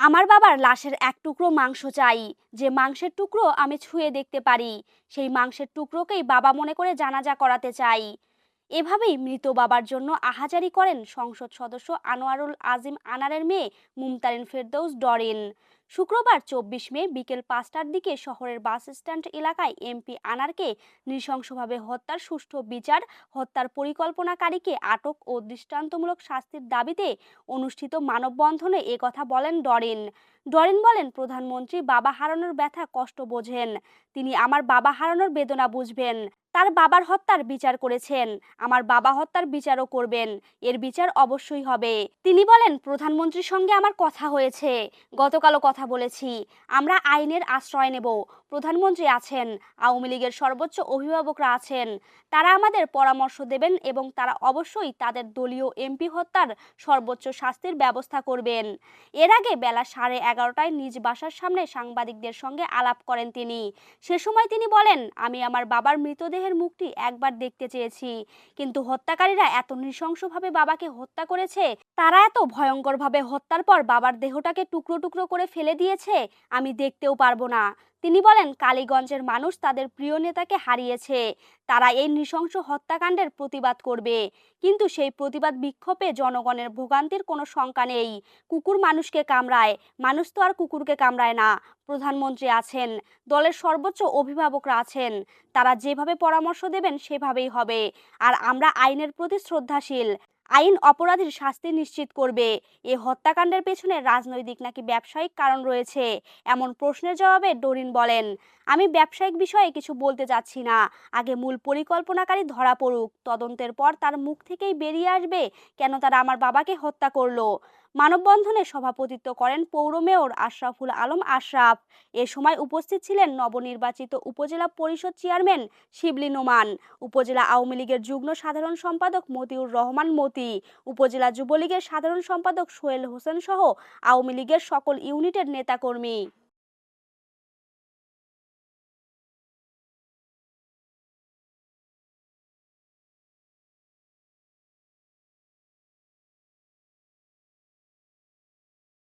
আমার বাবার লাশের এক টুকরো মাংস চাই, যে মাংসের টুকরো আমি ছুঁয়ে দেখতে পারি, সেই মাংসের টুকরোকেই বাবা মনে করে জানাজা করাতে চাই। এভাবেই মৃত বাবার জন্য আহাজারি করেন সংসদ সদস্য আনোয়ারুল আজিম আনারের মেয়ে মুমতারিন ফেরদৌস ডরিন। শুক্রবার চব্বিশ মে বিকেল পাঁচটার দিকে শহরের বাস স্ট্যান্ড এলাকায় এমপি আনারকে নৃশংসভাবে হত্যার সুষ্ঠু বিচার, হত্যার পরিকল্পনাকারীকে আটক ও দৃষ্টান্তমূলক শাস্তির দাবিতে অনুষ্ঠিত মানববন্ধনে একথা বলেন ডরিন। ডরিন বলেন, প্রধানমন্ত্রী বাবা হারানোর ব্যথা কষ্ট বোঝেন। তিনি আমার বাবা হারানোর বেদনা বুঝবেন। তার বাবার হত্যার বিচার করেছেন। আমার বাবা হত্যার বিচারও করবেন। এর বিচার অবশ্যই হবে। তিনি বলেন, প্রধানমন্ত্রীর সঙ্গে আমার কথা হয়েছে। গতকালও কথা বলেছি। আমরা আইনের আশ্রয় নেব। প্রধানমন্ত্রী আছেন, আওয়ামী লীগের সর্বোচ্চ অভিভাবকরা আছেন। তারা আমাদের পরামর্শ দেবেন এবং তারা অবশ্যই তাদের দলীয় এমপি হত্যার সর্বোচ্চ শাস্তির ব্যবস্থা করবেন। এর আগে বেলা সাড়ে এগারোটায় নিজ বাসার সামনে সাংবাদিকদের সঙ্গে আলাপ করেন তিনি। সে সময় তিনি বলেন, আমি আমার বাবার মৃতদেহের মুখটি একবার দেখতে চেয়েছি। কিন্তু হত্যাকারীরা এত নৃশংসভাবে বাবাকে হত্যা করেছে তারা এত ভয়ঙ্করভাবে হত্যার পর বাবার দেহটাকে টুকরো টুকরো করে ফেলে দিয়েছে, আমি দেখতেও পারব না। তিনি বলেন, কালীগঞ্জের মানুষ তাদের প্রিয় নেতাকে হারিয়েছে। তারা এই নৃশংস হত্যাকাণ্ডের প্রতিবাদ করবে। কিন্তু সেই প্রতিবাদ বিক্ষোভে জনগণের ভোগান্তির কোনো শঙ্কা নেই। কুকুর মানুষকে কামড়ায়, মানুষ তো আর কুকুরকে কামড়ায় না। প্রধানমন্ত্রী আছেন, দলের সর্বোচ্চ অভিভাবকরা আছেন। তারা যেভাবে পরামর্শ দেবেন সেভাবেই হবে। আর আমরা আইনের প্রতি শ্রদ্ধাশীল। আইন অপরাধীর শাস্তি নিশ্চিত করবে। এ হত্যাকাণ্ডের পেছনে রাজনৈতিক নাকি ব্যবসায়িক কারণ রয়েছে? এমন প্রশ্নের জবাবে ডরিন বলেন, আমি ব্যবসায়িক বিষয়ে কিছু বলতে যাচ্ছি না। আগে মূল পরিকল্পনাকারী ধরা পড়ুক। তদন্তের পর তার মুখ থেকেই বেরিয়ে আসবে কেন তারা আমার বাবাকে হত্যা করল। মানববন্ধনে সভাপতিত্ব করেন পৌর মেয়র আশরাফুল আলম আশরাফ। এ সময় উপস্থিত ছিলেন নবনির্বাচিত উপজেলা পরিষদ চেয়ারম্যান শিবলি নোমান, উপজেলা আওয়ামী লীগের যুগ্ম সাধারণ সম্পাদক মতিউর রহমান মতি, উপজেলা যুবলীগের সাধারণ সম্পাদক সোহেল হোসেন সহ আওয়ামী লীগের সকল ইউনিটের নেতাকর্মী।